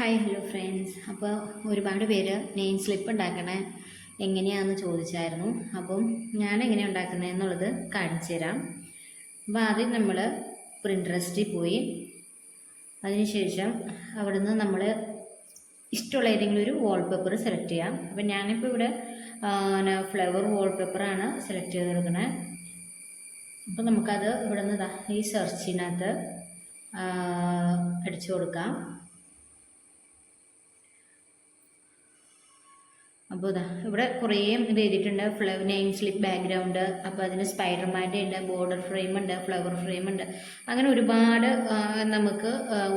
Hi hello friends അപ്പോൾ ഒരുപാട് പേര് നെയിം സ്ലിപ്പ് ഉണ്ടാക്കണേ എങ്ങനെയാണെന്ന് ചോദിച്ചായിരുന്നു. അപ്പം ഞാൻ എങ്ങനെയാണ് ഉണ്ടാക്കുന്നത് എന്നുള്ളത് കാണിച്ചു തരാം. അപ്പോൾ ആദ്യം നമ്മൾ പ്രിൻട്രസ്റ്റിൽ പോയി. അതിനുശേഷം അവിടുന്ന് നമ്മൾ ഇഷ്ടമുള്ള ഏതെങ്കിലും ഒരു വാൾപേപ്പർ സെലക്ട് ചെയ്യാം. അപ്പം ഞാനിപ്പോൾ ഇവിടെ ഫ്ലവർ വാൾപേപ്പറാണ് സെലക്ട് ചെയ്ത് കൊടുക്കണേ. അപ്പോൾ നമുക്കത് ഇവിടെ നിന്ന് ഈ സെർച്ചിനകത്ത് അടിച്ചു കൊടുക്കാം. അപ്പോൾ ഇതാ ഇവിടെ കുറേ ഇത് എഴുതിയിട്ടുണ്ട്. ഫ്ലവർ നെയിം സ്ലിപ്പ് ബാക്ക്ഗ്രൗണ്ട് അപ്പോൾ അതിന് സ്പൈഡർമാന്റെ ഉണ്ട് ബോർഡർ ഫ്രെയിം ഉണ്ട് ഫ്ലവർ ഫ്രെയിം ഉണ്ട്. അങ്ങനെ ഒരുപാട് നമുക്ക്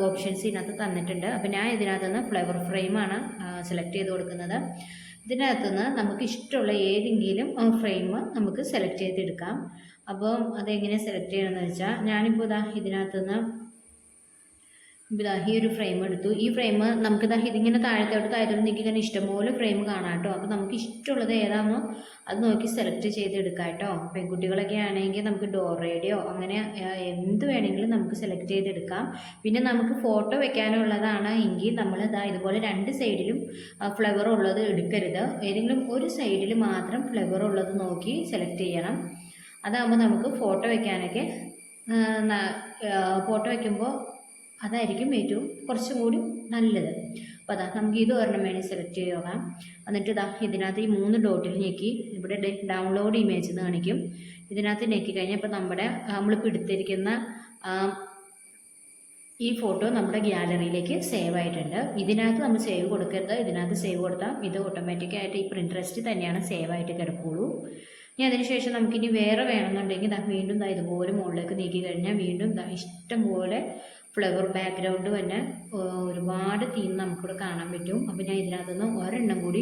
ഓപ്ഷൻസ് ഇതിനകത്ത് തന്നിട്ടുണ്ട്. അപ്പോൾ ഞാൻ ഇതിനകത്ത് നിന്ന് ഫ്ലവർ ഫ്രെയിമാണ് സെലക്ട് ചെയ്ത് കൊടുക്കുന്നത്. ഇതിനകത്തു നിന്ന് നമുക്ക് ഇഷ്ടമുള്ള ഏതെങ്കിലും ഫ്രെയിം നമുക്ക് സെലക്ട് ചെയ്തെടുക്കാം. അപ്പം അതെങ്ങനെ സെലക്ട് ചെയ്യണമെന്ന് വെച്ചാൽ ഞാനിപ്പോൾ ഇതാ ഇതിനകത്ത് നിന്ന് ഇതാ ഈ ഒരു ഫ്രെയിം എടുത്തു. ഈ ഫ്രെയിം നമുക്ക് ഇതാ ഇതിങ്ങനെ താഴത്തോട്ട് താഴത്തോട്ട് ഇങ്ങനെ ഇഷ്ടംപോലെ ഫ്രെയിം കാണാം കേട്ടോ അപ്പോൾ നമുക്ക് ഇഷ്ടമുള്ളത് ഏതാണോ അത് നോക്കി സെലക്ട് ചെയ്തെടുക്കാം കേട്ടോ പെൺകുട്ടികളൊക്കെ ആണെങ്കിൽ നമുക്ക് ഡോർ റേഡിയോ അങ്ങനെ എന്ത് വേണമെങ്കിലും നമുക്ക് സെലക്ട് ചെയ്തെടുക്കാം. പിന്നെ നമുക്ക് ഫോട്ടോ വെക്കാനുള്ളതാണ് എങ്കിൽ നമ്മൾ ഇതാ ഇതുപോലെ രണ്ട് സൈഡിലും ഫ്ലവർ ഉള്ളത് എടുക്കരുത്. ഏതെങ്കിലും ഒരു സൈഡിൽ മാത്രം ഫ്ലവർ ഉള്ളത് നോക്കി സെലക്ട് ചെയ്യണം. അതാകുമ്പോൾ നമുക്ക് ഫോട്ടോ വെക്കാനൊക്കെ ഫോട്ടോ വയ്ക്കുമ്പോൾ അതായിരിക്കും ഏറ്റവും കുറച്ചും കൂടി നല്ലത്. അപ്പോൾ അതാ നമുക്ക് ഇത് ഒരെണ്ണം വേണേൽ സെലക്ട് ചെയ്യാം എന്നിട്ട് ഇതാ ഇതിനകത്ത് ഈ മൂന്ന് ഡോട്ടിൽ ഞെക്കി ഇവിടെ ഡൗൺലോഡ് ഇമേജ് എന്ന് കാണിക്കും. ഇതിനകത്ത് ഞെക്കി കഴിഞ്ഞാൽ ഇപ്പോൾ നമ്മുടെ നമ്മളിപ്പോൾ എടുത്തിരിക്കുന്ന ഈ ഫോട്ടോ നമ്മുടെ ഗ്യാലറിയിലേക്ക് സേവ് ആയിട്ടുണ്ട്. ഇതിനകത്ത് നമ്മൾ സേവ് കൊടുക്കരുത്. ഇതിനകത്ത് സേവ് കൊടുത്താൽ ഇത് ഓട്ടോമാറ്റിക്കായിട്ട് ഈ പ്രിൻട്രസ്റ്റ് തന്നെയാണ് സേവ് ആയിട്ട് കിടക്കുകയുള്ളൂ ഇനി അതിനുശേഷം നമുക്കിനി വേറെ വേണമെന്നുണ്ടെങ്കിൽ വീണ്ടും ഇതുപോലെ മുകളിലേക്ക് നീക്കി കഴിഞ്ഞാൽ വീണ്ടും ദാ ഇഷ്ടം പോലെ ഫ്ലവർ ബാക്ക്ഗ്രൗണ്ട് തന്നെ ഒരുപാട് തീം നമുക്കിവിടെ കാണാൻ പറ്റും. അപ്പോൾ ഞാൻ ഇതിനകത്ത് നിന്ന് ഒരെണ്ണം കൂടി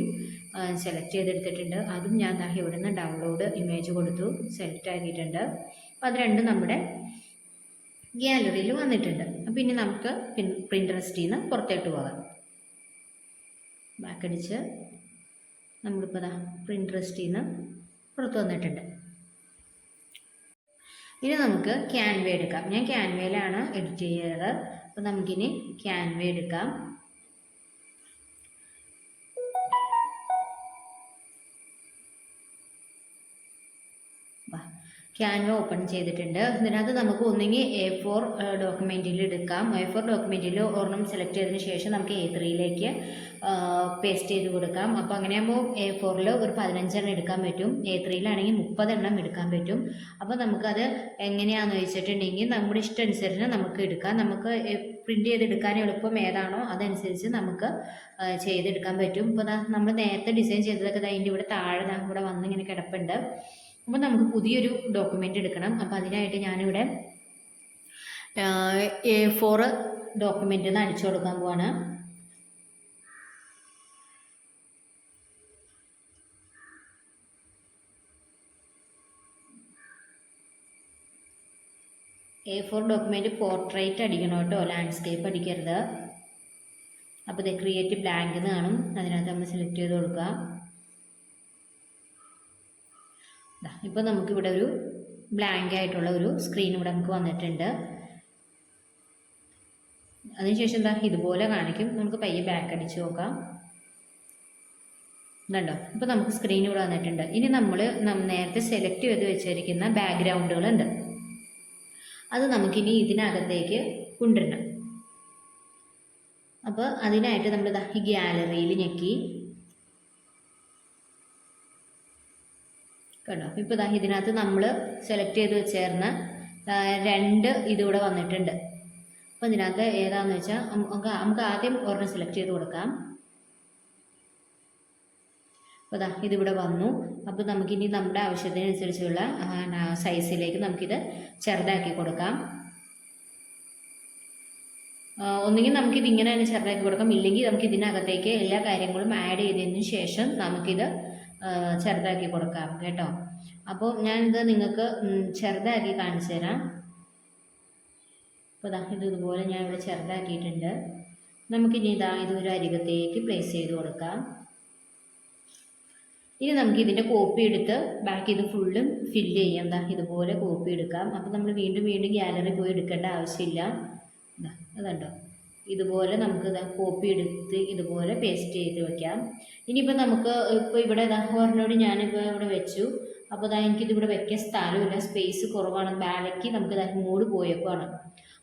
സെലക്ട് ചെയ്തെടുത്തിട്ടുണ്ട്. അതും ഞാൻ ദാ ഇവിടെ നിന്ന് ഡൗൺലോഡ് ഇമേജ് കൊടുത്തു സെലക്ട് ആക്കിയിട്ടുണ്ട്. അപ്പോൾ അത് രണ്ടും നമ്മുടെ ഗ്യാലറിയിൽ വന്നിട്ടുണ്ട്. അപ്പോൾ ഇനി നമുക്ക് പ്രിൻട്രസ്റ്റിൽ നിന്ന് പുറത്തേട്ട് പോകാം. ബാക്കടിച്ച് നമ്മളിപ്പോൾ ദാ പ്രിൻട്രസ്റ്റിൽ നിന്ന് പുറത്ത് വന്നിട്ടുണ്ട്. ഇനി നമുക്ക് ക്യാൻവ എടുക്കാം. ഞാൻ ക്യാൻവയിലാണ് എഡിറ്റ് ചെയ്യാറ് അപ്പോൾ നമുക്കിനി ക്യാൻവ എടുക്കാം. ക്യാൻവ ഓപ്പൺ ചെയ്തിട്ടുണ്ട്. ഇതിനകത്ത് നമുക്ക് ഒന്നെങ്കിൽ എ ഫോർ ഡോക്യുമെന്റിൽ എടുക്കാം. എ ഫോർ ഡോക്യുമെന്റിൽ ഒരെണ്ണം സെലക്ട് ചെയ്തതിന് ശേഷം നമുക്ക് എ ത്രീയിലേക്ക് പേസ്റ്റ് ചെയ്ത് കൊടുക്കാം. അപ്പോൾ അങ്ങനെയാകുമ്പോൾ എ ഫോറിൽ ഒരു പതിനഞ്ചെണ്ണം എടുക്കാൻ പറ്റും. എ ത്രീയിലാണെങ്കിൽ മുപ്പതെണ്ണം എടുക്കാൻ പറ്റും. അപ്പോൾ നമുക്കത് എങ്ങനെയാണെന്ന് വെച്ചിട്ടുണ്ടെങ്കിൽ നമ്മുടെ ഇഷ്ടം അനുസരിച്ച് നമുക്ക് എടുക്കാം. നമുക്ക് പ്രിന്റ് ചെയ്തെടുക്കാൻ എളുപ്പം ഏതാണോ അതനുസരിച്ച് നമുക്ക് ചെയ്തെടുക്കാൻ പറ്റും. ഇപ്പോൾ നമ്മൾ നേരത്തെ ഡിസൈൻ ചെയ്തതൊക്കെ അതിന്റെ ഇവിടെ താഴെ ഇവിടെ വന്ന് ഇങ്ങനെ കിടപ്പുണ്ട്. അപ്പോൾ നമുക്ക് പുതിയൊരു ഡോക്യുമെന്റ് എടുക്കണം. അപ്പോൾ അതിനായിട്ട് ഞാനിവിടെ എ ഫോർ ഡോക്യുമെന്റ് എന്ന് അടിച്ചു കൊടുക്കാൻ പോവാണ്. എ ഫോർ ഡോക്യുമെന്റ് പോർട്രേറ്റ് അടിക്കണം കേട്ടോ. ലാൻഡ്സ്കേപ്പ് അടിക്കരുത്. അപ്പോൾ ഇത് ക്രിയേറ്റ് ബ്ലാങ്ക് എന്ന് കാണും. അതിനകത്ത് നമ്മൾ സെലക്ട് ചെയ്ത് കൊടുക്കുക ഇപ്പോൾ നമുക്കിവിടെ ഒരു ബ്ലാങ്ക് ആയിട്ടുള്ള ഒരു സ്ക്രീൻ ഇവിടെ നമുക്ക് വന്നിട്ടുണ്ട്. അതിനുശേഷം എന്താ ഇതുപോലെ കാണിക്കും. നമുക്ക് പയ്യെ ബാക്ക് അടിച്ച് നോക്കാം. ഇതുണ്ടോ ഇപ്പോൾ നമുക്ക് സ്ക്രീൻ ഇവിടെ വന്നിട്ടുണ്ട്. ഇനി നമ്മൾ നേരത്തെ സെലക്ട് ചെയ്ത് വെച്ചിരിക്കുന്ന ബാക്ക്ഗ്രൗണ്ടുകളുണ്ട് അത് നമുക്കിനി ഇതിനകത്തേക്ക് കൊണ്ടുവരണം. അപ്പോൾ അതിനായിട്ട് നമ്മൾ ഈ ഗ്യാലറിയിൽ ഞെക്കി കണ്ടോ ഇപ്പോൾ ഇതാ ഇതിനകത്ത് നമ്മൾ സെലക്ട് ചെയ്ത് വെച്ചേർന്ന രണ്ട് ഇതിവിടെ വന്നിട്ടുണ്ട്. അപ്പോൾ ഇതിനകത്ത് ഏതാണെന്ന് വെച്ചാൽ നമുക്ക് നമുക്ക് ആദ്യം ഒരെണ്ണം സെലക്ട് ചെയ്ത് കൊടുക്കാം. അപ്പോൾ ഇതാ ഇതിവിടെ വന്നു. അപ്പോൾ നമുക്കിനി നമ്മുടെ ആവശ്യത്തിനനുസരിച്ചുള്ള സൈസിലേക്ക് നമുക്കിത് ചെറുതാക്കി കൊടുക്കാം. ഒന്നുകിൽ നമുക്കിത് ഇങ്ങനെ തന്നെ ചെറുതാക്കി കൊടുക്കാം. ഇല്ലെങ്കിൽ നമുക്ക് ഇതിനകത്തേക്ക് എല്ലാ കാര്യങ്ങളും ആഡ് ചെയ്തതിന് ശേഷം നമുക്കിത് ചെറുതാക്കി കൊടുക്കാം. കേട്ടോ? അപ്പോൾ ഞാനിത് നിങ്ങൾക്ക് ചെറുതാക്കി കാണിച്ചു തരാം. അപ്പോൾ ഇതാ ഇത് ഇതുപോലെ ഞാൻ ഇവിടെ ചെറുതാക്കിയിട്ടുണ്ട്. നമുക്കിനി ഇതാ ഇത് ഒരു അരികത്തേക്ക് പ്ലേസ് ചെയ്ത് കൊടുക്കാം. ഇനി നമുക്ക് ഇതിന്റെ കോപ്പി എടുത്ത് ബാക്കി ഇത് ഫുള്ളും ഫില്ല് ചെയ്യാം. എന്താ ഇതുപോലെ കോപ്പി എടുക്കാം. അപ്പോൾ നമ്മൾ വീണ്ടും വീണ്ടും ഗ്യാലറി പോയി എടുക്കേണ്ട ആവശ്യമില്ല. ഇതാ അതുണ്ടോ ഇതുപോലെ നമുക്ക് ഇതാ കോപ്പി എടുത്ത് ഇതുപോലെ പേസ്റ്റ് ചെയ്ത് വെക്കാം. ഇനിയിപ്പോൾ നമുക്ക് ഇപ്പോൾ ഇവിടെ ഇതാ ഒരെണ്ണോട് ഞാനിപ്പോൾ ഇവിടെ വെച്ചു. അപ്പോൾ ഇതാ എനിക്കിതിവിടെ വെക്കാൻ സ്ഥലമില്ല സ്പേസ് കുറവാണ്. ബാലയ്ക്ക് നമുക്ക് ഇതാ മൂട് പോയേക്കുവാണ്.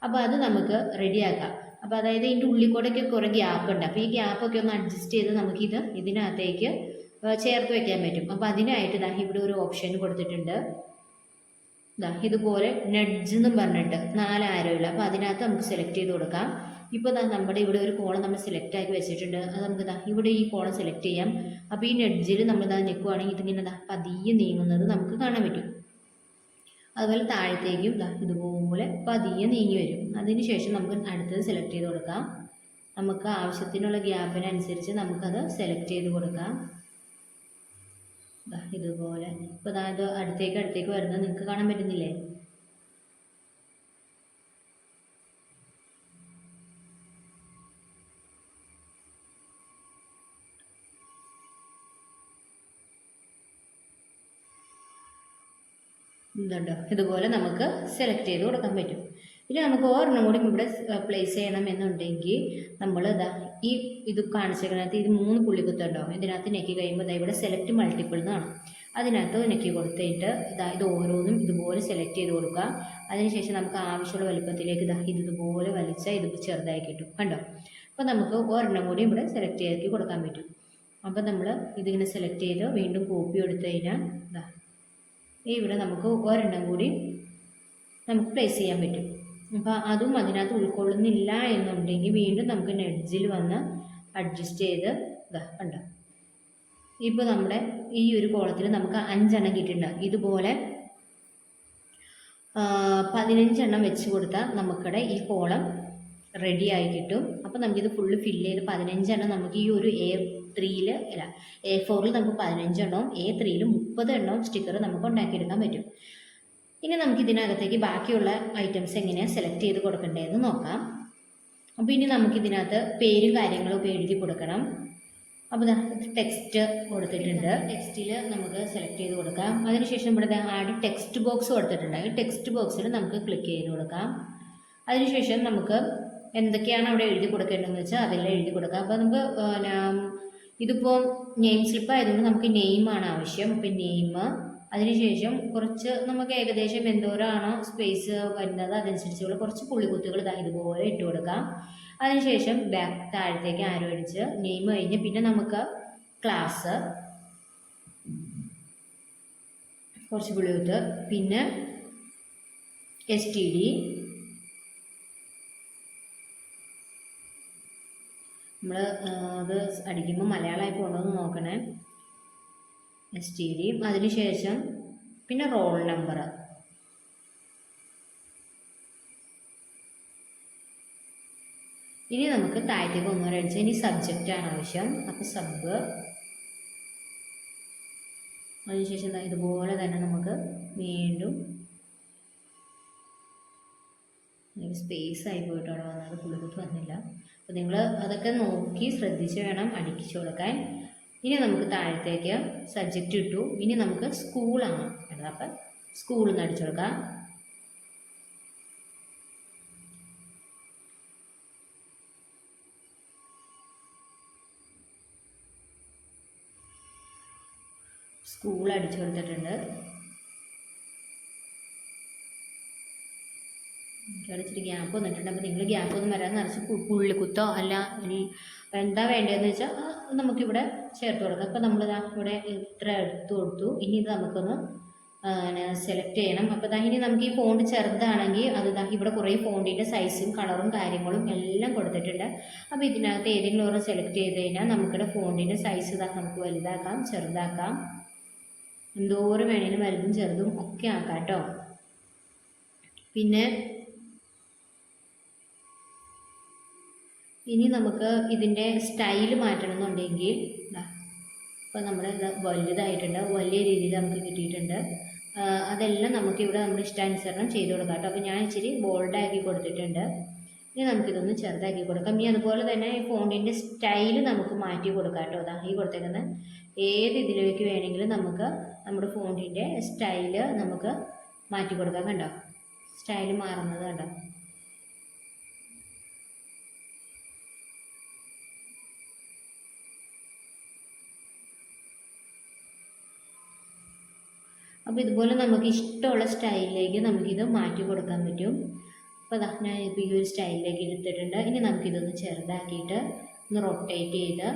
അപ്പോൾ അത് നമുക്ക് റെഡിയാക്കാം. അപ്പോൾ അതായത് ഇതിന്റെ ഉള്ളിൽ കൂടെയൊക്കെ കുറേ ഗ്യാപ്പ് ഉണ്ട്. അപ്പോൾ ഈ ഗ്യാപ്പൊക്കെ ഒന്ന് അഡ്ജസ്റ്റ് ചെയ്ത് നമുക്കിത് ഇതിനകത്തേക്ക് ചേർത്ത് വെക്കാൻ പറ്റും. അപ്പോൾ അതിനായിട്ട് ഇതാ ഇവിടെ ഒരു ഓപ്ഷൻ കൊടുത്തിട്ടുണ്ട്. ഇതാ ഇതുപോലെ നഡ്ജ് എന്നും പറഞ്ഞിട്ട് നാല് ആരോയില്ല അപ്പോൾ അതിനകത്ത് നമുക്ക് സെലക്ട് ചെയ്ത് കൊടുക്കാം. ഇപ്പോൾ ഇതാ നമ്മുടെ ഇവിടെ ഒരു കോളം നമ്മൾ സെലക്ട് ആക്കി വെച്ചിട്ടുണ്ട്. അത് നമുക്ക് ഇതാ ഇവിടെ ഈ കോളം സെലക്ട് ചെയ്യാം. അപ്പോൾ ഈ നെഡ്ജിൽ നമ്മൾ ഇതാ നിൽക്കുവാണെങ്കിൽ ഇതിങ്ങനെ ദാ പതിയെ നീങ്ങുന്നത് നമുക്ക് കാണാൻ പറ്റും. അതുപോലെ താഴത്തേക്കും ഇതാ ഇതുപോലെ പതിയെ നീങ്ങി വരും. അതിന് ശേഷം നമുക്ക് അടുത്തത് സെലക്ട് ചെയ്ത് കൊടുക്കാം. നമുക്ക് ആവശ്യത്തിനുള്ള ഗ്യാപ്പിനനുസരിച്ച് നമുക്കത് സെലക്ട് ചെയ്ത് കൊടുക്കാം. ഇതുപോലെ. ഇപ്പോൾ ഇത് അടുത്തേക്ക് അടുത്തേക്ക് വരുന്നത് നിങ്ങൾക്ക് കാണാൻ പറ്റുന്നില്ലേ? ഇതുണ്ടോ? ഇതുപോലെ നമുക്ക് സെലക്ട് ചെയ്ത് കൊടുക്കാൻ പറ്റും. ഇനി നമുക്ക് ഒരെണ്ണം കൂടി ഇവിടെ പ്ലേസ് ചെയ്യണം എന്നുണ്ടെങ്കിൽ നമ്മൾ ഇതാ ഈ ഇത് കാണിച്ചതിനകത്ത് ഇത് മൂന്ന് പുള്ളിക്കുത്തുണ്ടോ ഇതിനകത്ത് നെക്കി കഴിയുമ്പോൾ ഇതാ ഇവിടെ സെലക്ട് മൾട്ടിപ്പിൾ എന്നാണ് അതിനകത്ത് നെക്കി കൊടുത്തിട്ട് ഇതാ ഇത് ഓരോന്നും ഇതുപോലെ സെലക്ട് ചെയ്ത് കൊടുക്കുക. അതിനുശേഷം നമുക്ക് ആവശ്യമുള്ള വലുപ്പത്തിലേക്ക് ഇതാ ഇത് ഇതുപോലെ വലിച്ചാൽ ഇത് ചെറുതായി കിട്ടും. കണ്ടോ? അപ്പോൾ നമുക്ക് ഒരെണ്ണം കൂടി ഇവിടെ സെലക്ട് ചെയ്താക്കി കൊടുക്കാൻ പറ്റും. അപ്പോൾ നമ്മൾ ഇതിങ്ങനെ സെലക്ട് ചെയ്ത് വീണ്ടും കോപ്പി എടുത്തു കഴിഞ്ഞാൽ ഇതാ ഇവിടെ നമുക്ക് ഒരെണ്ണം കൂടി നമുക്ക് പ്ലേസ് ചെയ്യാൻ പറ്റും. അപ്പോൾ അതും അതിനകത്ത് ഉൾക്കൊള്ളുന്നില്ല എന്നുണ്ടെങ്കിൽ വീണ്ടും നമുക്ക് നെഡ്ജിൽ വന്ന് അഡ്ജസ്റ്റ് ചെയ്ത് ഇതാ കണ്ടോ? ഇപ്പോൾ നമ്മുടെ ഈ ഒരു കോളത്തിൽ നമുക്ക് അഞ്ചെണ്ണം കിട്ടിയിട്ടുണ്ട്. ഇതുപോലെ പതിനഞ്ചെണ്ണം വെച്ച് കൊടുത്താൽ നമുക്കിടെ ഈ കോളം റെഡിയായി കിട്ടും. അപ്പോൾ നമുക്കിത് ഫുള്ള് ഫില്ല് ചെയ്ത് പതിനഞ്ചെണ്ണം നമുക്ക് ഈ ഒരു എ ത്രീയിൽ അല്ല എ ഫോറിൽ നമുക്ക് പതിനഞ്ചെണ്ണവും എ ത്രീയിൽ മുപ്പത് എണ്ണവും സ്റ്റിക്കർ നമുക്ക് ഉണ്ടാക്കിയെടുക്കാൻ പറ്റും. ഇനി നമുക്ക് ഇതിനകത്തേക്ക് ബാക്കിയുള്ള ഐറ്റംസ് എങ്ങനെയാണ് സെലക്ട് ചെയ്ത് കൊടുക്കേണ്ടതെന്ന് നോക്കാം. അപ്പോൾ ഇനി നമുക്ക് ഇതിനകത്ത് പേരും കാര്യങ്ങളും ഒക്കെ എഴുതി കൊടുക്കണം. അപ്പോൾ ടെക്സ്റ്റ് കൊടുത്തിട്ടുണ്ട്. ടെക്സ്റ്റിൽ നമുക്ക് സെലക്ട് ചെയ്ത് കൊടുക്കാം. അതിനുശേഷം ഇവിടെ ആഡ് ടെക്സ്റ്റ് ബോക്സ് കൊടുത്തിട്ടുണ്ട്. ഈ ടെക്സ്റ്റ് ബോക്സിൽ നമുക്ക് ക്ലിക്ക് ചെയ്ത് കൊടുക്കാം. അതിനുശേഷം നമുക്ക് എന്തൊക്കെയാണ് അവിടെ എഴുതി കൊടുക്കേണ്ടതെന്ന് വെച്ചാൽ അതെല്ലാം എഴുതി കൊടുക്കാം. അപ്പോൾ നമുക്ക് ഇതിപ്പോൾ നെയിം സ്ലിപ്പ് ആയതുകൊണ്ട് നമുക്ക് നെയിമാണ് ആവശ്യം. അപ്പം നെയിം അതിനുശേഷം കുറച്ച് നമുക്ക് ഏകദേശം എന്തോരാണോ സ്പേസ് വരുന്നത് അതനുസരിച്ചുള്ള കുറച്ച് പുള്ളിക്കുത്തുകൾ ഇതാ ഇതുപോലെ ഇട്ട് കൊടുക്കാം. അതിനുശേഷം ബാക്ക് താഴത്തേക്ക് ആരോ അടിച്ച് നെയിം കഴിഞ്ഞ് പിന്നെ നമുക്ക് ക്ലാസ് കുറച്ച് പുള്ളിക്കുത്ത് പിന്നെ എസ് ടി ഡി നമ്മൾ അത് അടിക്കുമ്പോൾ മലയാളമായി പോകണമെന്ന് നോക്കണേ. എസ് ടി ഡി അതിനുശേഷം പിന്നെ റോൾ നമ്പർ ഇനി നമുക്ക് താഴത്തേക്ക് ഒന്നും അടിച്ച് ഇനി സബ്ജക്റ്റ് ആണ് ആവശ്യം. അപ്പോൾ സബ് അതിനുശേഷം ഇതുപോലെ തന്നെ നമുക്ക് വീണ്ടും സ്പേസ് ആയി പോയിട്ട് അവിടെ വന്നത് പുള്ളിക്കുട്ടി വന്നില്ല. അപ്പോൾ നിങ്ങൾ അതൊക്കെ നോക്കി ശ്രദ്ധിച്ച് വേണം അടിച്ചു കൊടുക്കാൻ. ഇനി നമുക്ക് താഴത്തേക്ക് സബ്ജക്റ്റ് ഇട്ടു. ഇനി നമുക്ക് സ്കൂളാണ് വേണ്ടത് അപ്പം സ്കൂളിൽ നിന്ന് അടിച്ചു കൊടുക്കാം. സ്കൂൾ അടിച്ചു കൊടുത്തിട്ടുണ്ട്. എനിക്കവിടെ ഇച്ചിരി ഗ്യാപ്പ് വന്നിട്ടുണ്ട്. അപ്പോൾ നിങ്ങൾ ഗ്യാപ്പ് ഒന്നും വരാൻ നിറച്ച് പുള്ളിക്കുത്തോ അല്ല ഇനി എന്താ വേണ്ടതെന്ന് വെച്ചാൽ നമുക്കിവിടെ ചേർത്ത് കൊടുക്കാം. അപ്പോൾ നമ്മൾ ഇവിടെ ഇത്ര എടുത്തു കൊടുത്തു. ഇനി ഇത് നമുക്കൊന്ന് സെലക്ട് ചെയ്യണം. അപ്പോൾ ഇനി നമുക്ക് ഈ ഫോണ്ട് ചെറുതാണെങ്കിൽ അത് ഇവിടെ കുറേ ഫോണ്ടിന്റെ സൈസും കളറും കാര്യങ്ങളും എല്ലാം കൊടുത്തിട്ടുണ്ട്. അപ്പോൾ ഇതിനകത്ത് ഏതെങ്കിലും ഓരോ സെലക്ട് ചെയ്ത് കഴിഞ്ഞാൽ നമുക്കിവിടെ ഫോണ്ടിന്റെ സൈസ് ഇതാ നമുക്ക് വലുതാക്കാം ചെറുതാക്കാം. എന്തോരം വേണേലും വലുതും ചെറുതും ഒക്കെ ആക്കാം കേട്ടോ. പിന്നെ ഇനി നമുക്ക് ഇതിന്റെ സ്റ്റൈൽ മാറ്റണമെന്നുണ്ടെങ്കിൽ ഇപ്പോൾ നമ്മൾ വലുതായിട്ടുണ്ട് വലിയ രീതിയിൽ നമുക്ക് കിട്ടിയിട്ടുണ്ട്. അതെല്ലാം നമുക്കിവിടെ നമ്മുടെ ഇഷ്ടാനുസരണം ചെയ്ത് കൊടുക്കാം കേട്ടോ. അപ്പോൾ ഞാൻ ഇച്ചിരി ബോൾഡാക്കി കൊടുത്തിട്ടുണ്ട്. ഇനി നമുക്കിതൊന്ന് ചെറുതാക്കി കൊടുക്കാം. ഇനി അതുപോലെ തന്നെ ഈ ഫോണിന്റെ സ്റ്റൈൽ നമുക്ക് മാറ്റി കൊടുക്കാം കേട്ടോ. അതാ ഈ കൊടുത്തേക്കുന്ന ഏത് ഇതിലേക്ക് വേണമെങ്കിലും നമുക്ക് നമ്മുടെ ഫോണിന്റെ സ്റ്റൈൽ നമുക്ക് മാറ്റി കൊടുക്കാം കണ്ടോ? സ്റ്റൈൽ മാറുന്നത് കണ്ടോ? അപ്പോൾ ഇതുപോലെ നമുക്ക് ഇഷ്ടമുള്ള സ്റ്റൈലിലേക്ക് നമുക്കിത് മാറ്റി കൊടുക്കാൻ പറ്റും. അപ്പോൾ അതാ ഞാൻ ഇപ്പോൾ ഈ ഒരു സ്റ്റൈലിലേക്ക് എടുത്തിട്ടുണ്ട്. ഇനി നമുക്കിതൊന്ന് ചെറുതാക്കിയിട്ട് ഒന്ന് റൊട്ടേറ്റ് ചെയ്ത്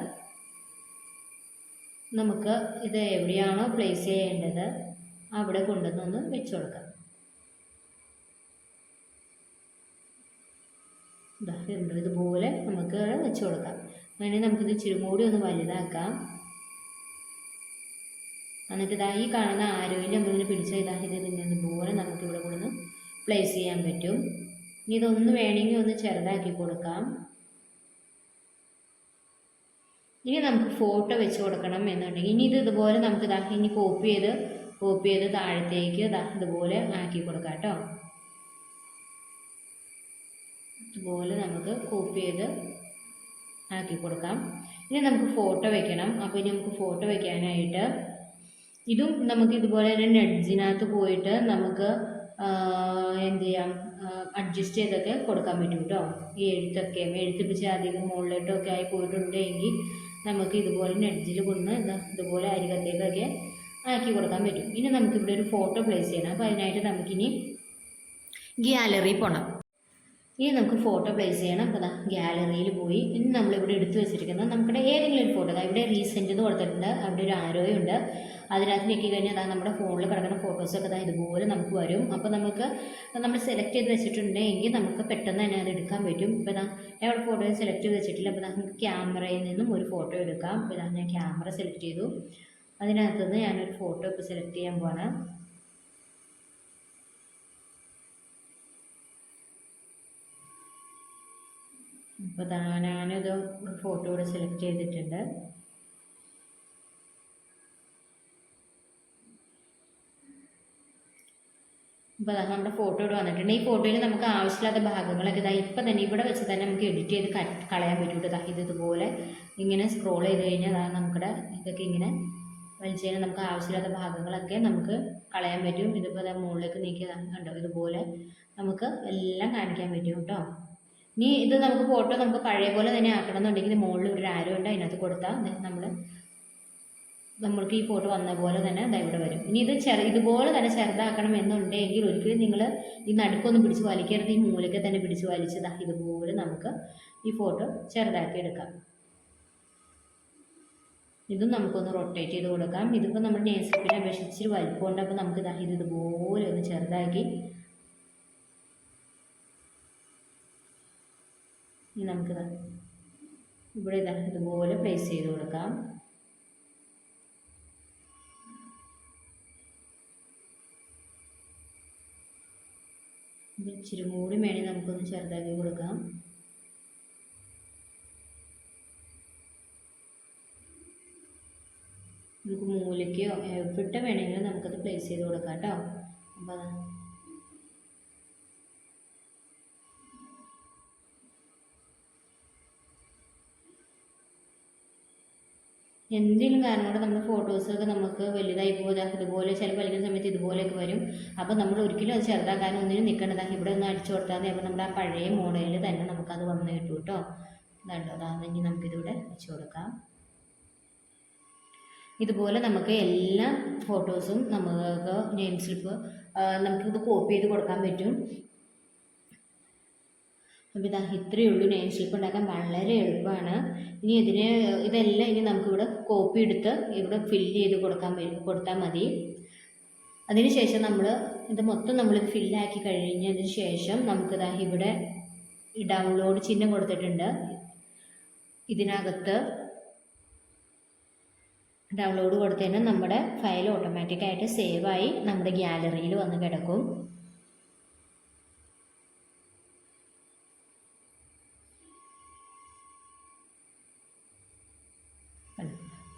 നമുക്ക് ഇത് എവിടെയാണോ പ്ലേസ് ചെയ്യേണ്ടത് അവിടെ കൊണ്ടുവന്നൊന്ന് വെച്ച് കൊടുക്കാം. ഇതാ ഇതുപോലെ നമുക്ക് വെച്ച് കൊടുക്കാം. അങ്ങനെ നമുക്കിത് ഇച്ചിരി കൂടി ഒന്ന് വലുതാക്കാം. എന്നിട്ട് ഇതാ ഈ കാണുന്ന ആരോഗ്യം നമ്മളിങ്ങനെ പിടിച്ച ഇതാ ഇത് പോലെ ഇതുപോലെ നമുക്ക് ഇവിടെ കൊണ്ടൊന്ന് പ്ലേസ് ചെയ്യാൻ പറ്റും. ഇനി ഇതൊന്ന് വേണമെങ്കിൽ ഒന്ന് ചെറുതാക്കി കൊടുക്കാം. ഇനി നമുക്ക് ഫോട്ടോ വെച്ച് കൊടുക്കണം എന്നുണ്ടെങ്കിൽ ഇനി ഇത് ഇതുപോലെ നമുക്ക് ഇതാ ഇനി കോപ്പി ചെയ്ത് കോപ്പി ചെയ്ത് താഴത്തേക്ക് ഇതാ ഇതുപോലെ ആക്കി കൊടുക്കാം കേട്ടോ. ഇതുപോലെ നമുക്ക് കോപ്പി ചെയ്ത് ആക്കി കൊടുക്കാം. ഇനി നമുക്ക് ഫോട്ടോ വെക്കണം. അപ്പോൾ ഇനി നമുക്ക് ഫോട്ടോ വെക്കാനായിട്ട് ഇതും നമുക്ക് ഇതുപോലെ തന്നെ നെഡ്ജിനകത്ത് പോയിട്ട് നമുക്ക് എന്ത് ചെയ്യാം അഡ്ജസ്റ്റ് ചെയ്തൊക്കെ കൊടുക്കാൻ പറ്റും കേട്ടോ. ഈ എഴുത്തൊക്കെ എഴുത്തിപ്പിച്ച് അധികം മുകളിലോട്ടൊക്കെ ആയി പോയിട്ടുണ്ടെങ്കിൽ നമുക്ക് ഇതുപോലെ നെഡ്ജിൽ കൊണ്ട് ഇതാ ഇതുപോലെ അരികത്തേക്കൊക്കെ ആക്കി കൊടുക്കാൻ പറ്റും. ഇനി നമുക്കിവിടെ ഒരു ഫോട്ടോ പ്ലേസ് ചെയ്യണം. അപ്പോൾ അതിനായിട്ട് നമുക്കിനി ഗ്യാലറി പോകണം ഇനി നമുക്ക് ഫോട്ടോ പ്ലേസ് ചെയ്യണം. അപ്പോൾ ഗാലറിയിൽ പോയി. ഇനി നമ്മളിവിടെ എടുത്തു വെച്ചിരിക്കുന്നത് നമ്മുടെ ഏതെങ്കിലും ഒരു ഫോട്ടോ അതായത് ഇവിടെ റീസെന്റ് കൊടുത്തിട്ടുണ്ട്. അവിടെ ഒരു ആരോയുണ്ട് അതിനകത്ത് ഞെക്കി കഴിഞ്ഞാൽ അതാ നമ്മുടെ ഫോണിൽ കിടക്കുന്ന ഫോട്ടോസൊക്കെ അതാ ഇതുപോലെ നമുക്ക് വരും. അപ്പോൾ നമുക്ക് നമ്മൾ സെലക്ട് ചെയ്ത് വെച്ചിട്ടുണ്ടെങ്കിൽ നമുക്ക് പെട്ടെന്ന് തന്നെ അത് എടുക്കാൻ പറ്റും. ഇപ്പോൾ ഇതാ എവിടെ ഫോട്ടോ സെലക്ട് ചെയ്ത് വെച്ചിട്ടില്ല. അപ്പോൾ നമുക്ക് ക്യാമറയിൽ നിന്നും ഒരു ഫോട്ടോ എടുക്കാം. അപ്പോൾ ഇതാ ഞാൻ ക്യാമറ സെലക്ട് ചെയ്തു. അതിനകത്തുനിന്ന് ഞാനൊരു ഫോട്ടോ ഇപ്പോൾ സെലക്ട് ചെയ്യാൻ പോവാണ്. അപ്പോൾ ഞാനിത് ഫോട്ടോ കൂടെ സെലക്ട് ചെയ്തിട്ടുണ്ട്. അപ്പോൾ അതാ നമ്മുടെ ഫോട്ടോ ഇവിടെ വന്നിട്ടുണ്ട്. ഈ ഫോട്ടോയിൽ നമുക്ക് ആവശ്യമില്ലാത്ത ഭാഗങ്ങളൊക്കെ ഇതാ ഇപ്പം തന്നെ ഇവിടെ വെച്ച് തന്നെ നമുക്ക് എഡിറ്റ് ചെയ്ത് കളയാൻ പറ്റൂട്ടോ. ദാ ഇത് ഇതുപോലെ ഇങ്ങനെ സ്ക്രോൾ ചെയ്ത് കഴിഞ്ഞാൽ അതാ നമ്മുടെ ഇതൊക്കെ ഇങ്ങനെ വലിച്ചു കഴിഞ്ഞാൽ നമുക്ക് ആവശ്യമില്ലാത്ത ഭാഗങ്ങളൊക്കെ നമുക്ക് കളയാൻ പറ്റും. ഇതിപ്പോൾ മുകളിലേക്ക് നീക്കിയതാണ് കണ്ടോ? ഇതുപോലെ നമുക്ക് എല്ലാം കാണിക്കാൻ പറ്റും കേട്ടോ. ഇനി ഇത് നമുക്ക് ഫോട്ടോ നമുക്ക് പഴയ പോലെ തന്നെ ആക്കണം എന്നുണ്ടെങ്കിൽ മുകളിൽ ഒരു ആരോ ഉണ്ട് അതിനകത്ത് കൊടുത്താൽ നമ്മൾ നമ്മൾക്ക് ഈ ഫോട്ടോ വന്ന പോലെ തന്നെ ദാ ഇവിടെ വരും. ഇനി ഇത് ചെറു ഇതുപോലെ തന്നെ ചെറുതാക്കണം എന്നുണ്ടെങ്കിൽ ഒരിക്കലും നിങ്ങൾ ഈ നടുക്കൊന്നും പിടിച്ച് വലിക്കരുത്. ഈ മൂലയ്ക്ക് തന്നെ പിടിച്ച് വലിച്ച് ഇതുപോലെ നമുക്ക് ഈ ഫോട്ടോ ചെറുതാക്കി എടുക്കാം. ഇതും നമുക്കൊന്ന് റൊട്ടേറ്റ് ചെയ്ത് കൊടുക്കാം. ഇതിപ്പോൾ നമ്മൾ നേസിനെ അപേക്ഷിച്ച് വലിപ്പം അപ്പോൾ നമുക്ക് ഇതാ ഇത് ഇതുപോലെ ഒന്ന് ചെറുതാക്കി ഇനി നമുക്ക് ഇവിടെ ഇതാ ഇതുപോലെ പ്ലേസ് ചെയ്ത് കൊടുക്കാം. ഇച്ചിരി കൂടി വേണമെങ്കിൽ നമുക്കൊന്ന് ചെറുതാക്കി കൊടുക്കാം. നമുക്ക് മൂലയ്ക്കോ എവിടെ വേണമെങ്കിലും നമുക്കത് പ്ലേസ് ചെയ്ത് കൊടുക്കാം കേട്ടോ. അപ്പോൾ എന്തെങ്കിലും കാരണം കൊണ്ട് നമ്മുടെ ഫോട്ടോസൊക്കെ നമുക്ക് വലുതായി പോകുക ഇതുപോലെ ചിലപ്പോൾ വലിക്കുന്ന സമയത്ത് ഇതുപോലെയൊക്കെ വരും. അപ്പോൾ നമ്മൾ ഒരിക്കലും അത് ചെറുതാക്കാൻ ഒന്നിനും നിൽക്കേണ്ടതാണ് ഇവിടെ ഒന്ന് അടിച്ചു കൊടുത്താൽ മതി. അപ്പോൾ നമ്മുടെ ആ പഴയ മോഡലിൽ തന്നെ നമുക്കത് വന്ന് കിട്ടും കേട്ടോ. ഇതാണ്ടോ അതാണെങ്കിൽ നമുക്കിതിവിടെ വെച്ച് കൊടുക്കാം. ഇതുപോലെ നമുക്ക് എല്ലാ ഫോട്ടോസും നമുക്ക് നെയിം സ്ലിപ്പ് നമുക്കിത് കോപ്പി ചെയ്ത് കൊടുക്കാൻ പറ്റും. അപ്പോൾ ഇതാ ഇത്രയേ ഉള്ളൂ നെയിൽ സ്ലിപ്പ് ഉണ്ടാക്കാൻ വളരെ എളുപ്പമാണ്. ഇനി ഇതിന് ഇതെല്ലാം ഇനി നമുക്കിവിടെ കോപ്പി എടുത്ത് ഇവിടെ ഫില്ല് ചെയ്ത് കൊടുക്കാൻ കൊടുത്താൽ മതി. അതിനുശേഷം നമ്മൾ ഇത് മൊത്തം നമ്മൾ ഫില്ലാക്കി കഴിഞ്ഞതിന് ശേഷം നമുക്കിതാ ഇവിടെ ഡൗൺലോഡ് ചിഹ്നം കൊടുത്തിട്ടുണ്ട്. ഇതിനകത്ത് ഡൗൺലോഡ് കൊടുത്തതിന് നമ്മുടെ ഫയൽ ഓട്ടോമാറ്റിക്കായിട്ട് സേവായി നമ്മുടെ ഗ്യാലറിയിൽ വന്ന് കിടക്കും.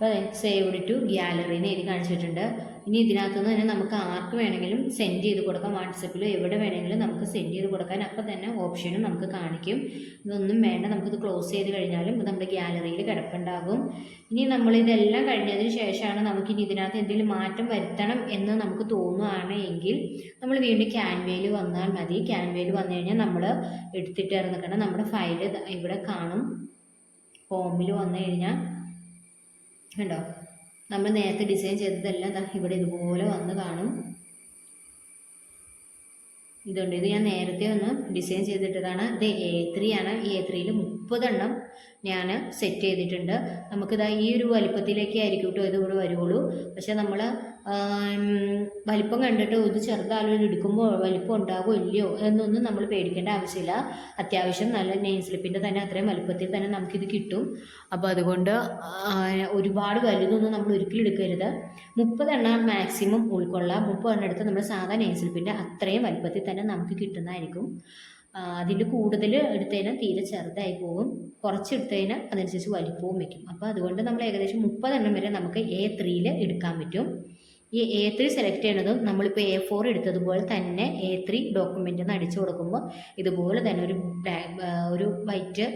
അപ്പോൾ സേവ് ടു ഗ്യാലറി എഴുതി കാണിച്ചിട്ടുണ്ട്. ഇനി ഇതിനകത്ത് നിന്ന് തന്നെ നമുക്ക് ആർക്ക് വേണമെങ്കിലും സെൻഡ് ചെയ്ത് കൊടുക്കാം. വാട്സപ്പിലോ എവിടെ വേണമെങ്കിലും നമുക്ക് സെൻഡ് ചെയ്ത് കൊടുക്കാൻ അപ്പോൾ തന്നെ ഓപ്ഷനും നമുക്ക് കാണിക്കും. ഇതൊന്നും വേണ്ട. നമുക്കിത് ക്ലോസ് ചെയ്ത് കഴിഞ്ഞാലും നമ്മുടെ ഗ്യാലറിയിൽ കിടപ്പുണ്ടാകും. ഇനി നമ്മൾ ഇതെല്ലാം കഴിഞ്ഞതിന് ശേഷമാണ് നമുക്കിനി ഇതിനകത്ത് എന്തെങ്കിലും മാറ്റം വരുത്തണം എന്ന് നമുക്ക് തോന്നുകയാണ് എങ്കിൽ നമ്മൾ വീണ്ടും ക്യാൻവയിൽ വന്നാൽ മതി. ക്യാൻവയിൽ വന്നു കഴിഞ്ഞാൽ നമ്മൾ എടുത്തിട്ട് ഇറന്നിക്കണം നമ്മുടെ ഫയൽ ഇവിടെ കാണും. ഹോമിൽ വന്നു കഴിഞ്ഞാൽ കണ്ടോ? നമ്മൾ നേരത്തെ ഡിസൈൻ ചെയ്തതെല്ലാം ഇവിടെ ഇതുപോലെ വന്ന് കാണും. ഇതുണ്ട്. ഇത് ഞാൻ നേരത്തെ ഒന്ന് ഡിസൈൻ ചെയ്തിട്ടതാണ്. ഇത് എ ത്രീ ആണ്. ഈ എ ത്രീയിൽ മുപ്പതെണ്ണം ഞാൻ സെറ്റ് ചെയ്തിട്ടുണ്ട്. നമുക്കിതാ ഈ ഒരു വലിപ്പത്തിലേക്ക് ആയിരിക്കും കേട്ടോ ഇത് ഇവിടെ വരുള്ളൂ. പക്ഷേ നമ്മൾ വലിപ്പം കണ്ടിട്ട് ഇത് ചെറുതാലും എടുക്കുമ്പോൾ വലിപ്പം ഉണ്ടാകുമോ ഇല്ലയോ എന്നൊന്നും നമ്മൾ പേടിക്കേണ്ട ആവശ്യമില്ല. അത്യാവശ്യം നല്ല നെയിൻ സ്ലിപ്പിന്റെ തന്നെ അത്രയും വലിപ്പത്തിൽ തന്നെ നമുക്കിത് കിട്ടും. അപ്പോൾ അതുകൊണ്ട് ഒരുപാട് വലുതൊന്നും നമ്മൾ ഒരിക്കലും എടുക്കരുത്. മുപ്പതെണ്ണം മാക്സിമം ഉൾക്കൊള്ളാം. മുപ്പതെണ്ണം എടുത്ത് നമ്മൾ സാധാ നെയിൻ സ്ലിപ്പിന്റെ അത്രയും വലിപ്പത്തിൽ തന്നെ നമുക്ക് കിട്ടുന്നതായിരിക്കും. അതിൽ കൂടുതൽ എടുത്തതിനാൽ തീരെ ചെറുതായി പോകും കുറച്ച് എടുത്തതിനാൽ അതനുസരിച്ച് വലിപ്പവും വയ്ക്കും. അപ്പോൾ അതുകൊണ്ട് നമ്മൾ ഏകദേശം മുപ്പതെണ്ണം വരെ നമുക്ക് എ ത്രീയിൽ എടുക്കാൻ പറ്റും. ഈ എ ത്രീ സെലക്ട് ചെയ്യണതും നമ്മളിപ്പോൾ എ ഫോർ എടുത്തതുപോലെ തന്നെ എ ത്രീ ഡോക്യുമെന്റ് അടിച്ചു കൊടുക്കുമ്പോൾ ഇതുപോലെ തന്നെ ഒരു ഒരു വൈറ്റ്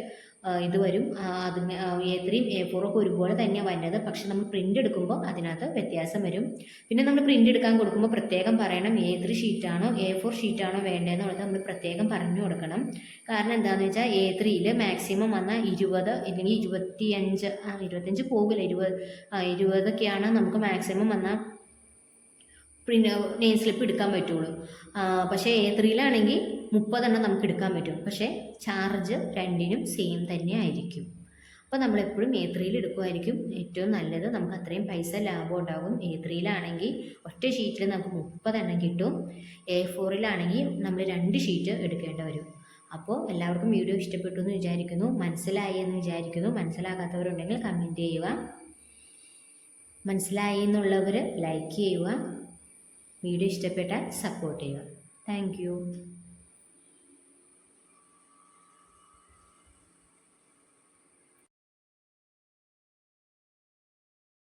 ഇത് വരും. ആ, അതിന് എ ത്രീയും എ ഫോറും ഒക്കെ ഒരുപോലെ തന്നെയാണ് വരുന്നത് പക്ഷെ നമ്മൾ പ്രിന്റ് എടുക്കുമ്പോൾ അതിനകത്ത് വ്യത്യാസം വരും. പിന്നെ നമ്മൾ പ്രിന്റ് എടുക്കാൻ കൊടുക്കുമ്പോൾ പ്രത്യേകം പറയണം എ ത്രീ ഷീറ്റാണോ എ ഫോർ ഷീറ്റാണോ വേണ്ടതെന്നുള്ളത് നമ്മൾ പ്രത്യേകം പറഞ്ഞു കൊടുക്കണം. കാരണം എന്താണെന്ന് വെച്ചാൽ എ ത്രീയിൽ മാക്സിമം വന്നാൽ ഇരുപത് ഇല്ലെങ്കിൽ ഇരുപത്തിയഞ്ച് ആ ഇരുപത്തഞ്ച് പോകില്ല. ഇരുപത് ആ ഇരുപതൊക്കെയാണ് നമുക്ക് മാക്സിമം വന്നാൽ പ്രിന്റ് നെയിം സ്ലിപ്പ് എടുക്കാൻ പറ്റുള്ളൂ. ആ, പക്ഷേ എ ത്രീയിലാണെങ്കിൽ മുപ്പതെണ്ണം നമുക്ക് എടുക്കാൻ പറ്റും. പക്ഷേ ചാർജ് രണ്ടിനും സെയിം തന്നെ ആയിരിക്കും. അപ്പോൾ നമ്മളെപ്പോഴും എ ത്രീയിൽ എടുക്കുമായിരിക്കും ഏറ്റവും നല്ലത് നമുക്ക് അത്രയും പൈസ ലാഭം ഉണ്ടാകും. എ ത്രീയിലാണെങ്കിൽ ഒറ്റ ഷീറ്റിൽ നമുക്ക് മുപ്പതെണ്ണം കിട്ടും. എ ഫോറിലാണെങ്കിൽ നമ്മൾ രണ്ട് ഷീറ്റ് എടുക്കേണ്ടി വരും. അപ്പോൾ എല്ലാവർക്കും വീഡിയോ ഇഷ്ടപ്പെട്ടു എന്ന് വിചാരിക്കുന്നു. മനസ്സിലായി എന്ന് വിചാരിക്കുന്നു. മനസ്സിലാകാത്തവരുണ്ടെങ്കിൽ കമന്റ് ചെയ്യുക. മനസ്സിലായി എന്നുള്ളവർ ലൈക്ക് ചെയ്യുക. വീഡിയോ ഇഷ്ടപ്പെട്ടാൽ സപ്പോർട്ട് ചെയ്യുക. താങ്ക്